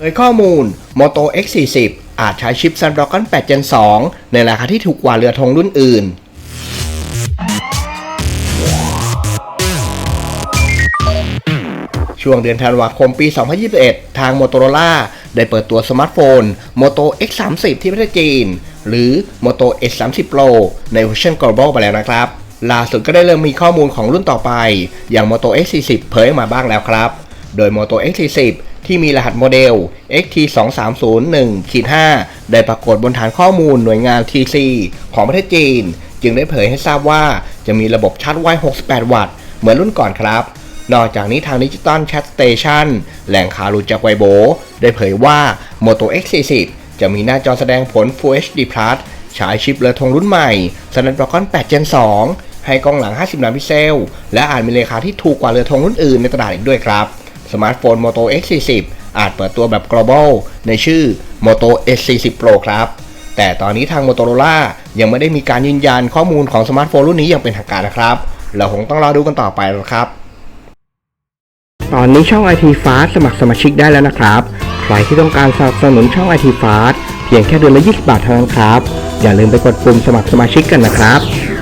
เผยข้อมูล Moto X40 อาจใช้ชิป Snapdragon 8 Gen 2 ในราคาที่ถูกกว่าเรือธงรุ่นอื่น ช่วงเดือนธันวาคมปี 2021 ทาง Motorola ได้เปิดตัวสมาร์ทโฟน Moto X30 ที่ประเทศจีน หรือ Moto X30 Pro ในเวอร์ชัน global ไปแล้วนะครับล่าสุดก็ได้เริ่มมีข้อมูลของรุ่นต่อไป อย่าง Moto X40 เผยออกมาบ้างแล้วครับ โดย Moto X40 ที่มีรหัสโมเดล XT2301-5 ได้ปรากฏบนฐานข้อมูลหน่วยงาน TC ของประเทศจีน จึงได้เผยให้ทราบว่าจะมีระบบชาร์จไว 68 วัตต์ เหมือนรุ่นก่อนครับ นอกจากนี้ทางดิจิตอลแชทสเตชันแหล่งข่าวหลุดจากไวโบ ได้เผยว่า Moto X40 จะมีหน้าจอแสดงผล Full HD Plus ฉายชิปเรือธงรุ่นใหม่ Snapdragon 8 Gen 2ให้กล้องหลัง 50 ล้านพิกเซล และอาจมีราคาที่ถูกกว่าเรือธงรุ่นอื่นในตลาดอีกด้วยครับ สมาร์ทโฟน Moto X40 อาจเปิดตัวแบบ global ในชื่อ Moto S40 Pro ครับ แต่ตอนนี้ทาง Motorola ยังไม่ได้มีการยืนยันข้อมูลของสมาร์ทโฟนรุ่นนี้อย่างเป็นทางการนะครับ เราคงต้องรอดูกันต่อไปแล้วครับ ตอนนี้ช่อง IT Fast สมัครสมาชิกได้แล้วนะครับ ใครที่ต้องการสนับสนุนช่อง IT Fast เพียงแค่เดือนละ 20 บาทเท่านั้นครับ อย่าลืมไปกดปุ่มสมัครสมาชิกกันนะครับ